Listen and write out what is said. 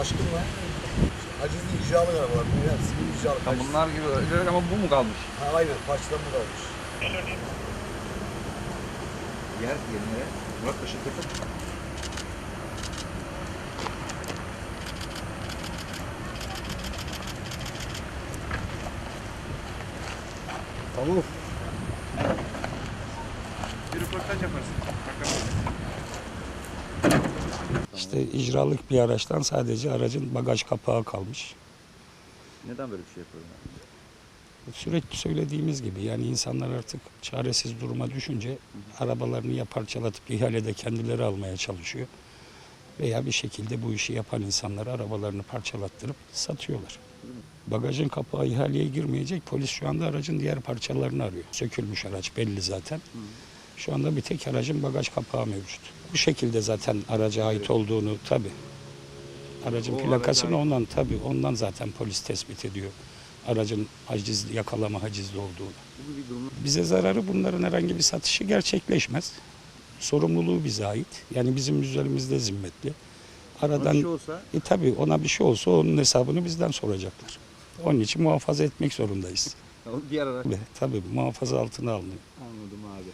Aşkın var. Acizli icralı arabalar. Bu hepsi bir icralı. Ha, bunlar gibi öyle ama bu mu kalmış? Ha, aynen. Parçadan mı kalmış? Yer yerine. Murat ışık kırpıp. Tamam. Bir röportaj yaparsın. Bakalım. İşte icralık bir araçtan sadece aracın bagaj kapağı kalmış. Neden böyle bir şey yapıyorum? Sürekli söylediğimiz gibi yani insanlar artık çaresiz duruma düşünce arabalarını ya parçalatıp ihalede kendileri almaya çalışıyor. Veya bir şekilde bu işi yapan insanlara arabalarını parçalattırıp satıyorlar. Bagajın kapağı ihaleye girmeyecek. Polis şu anda aracın diğer parçalarını arıyor. Sökülmüş araç belli zaten. Şu anda bir tek aracın bagaj kapağı mevcut. Bu şekilde zaten araca ait olduğunu tabi. Aracın O plakasını araca ondan tabi ondan zaten polis tespit ediyor. Aracın haciz, yakalama hacizli olduğunu. Bu bir durum. Bize zararı bunların herhangi bir satışı gerçekleşmez. Sorumluluğu bize ait. Yani bizim üzerimizde zimmetli. Aradan Bir şey olsa e tabii ona bir şey olsa onun hesabını bizden soracaklar. Onun için muhafaza etmek zorundayız. diğer araç. Tabii muhafaza altına alınıyor. Anladım abi.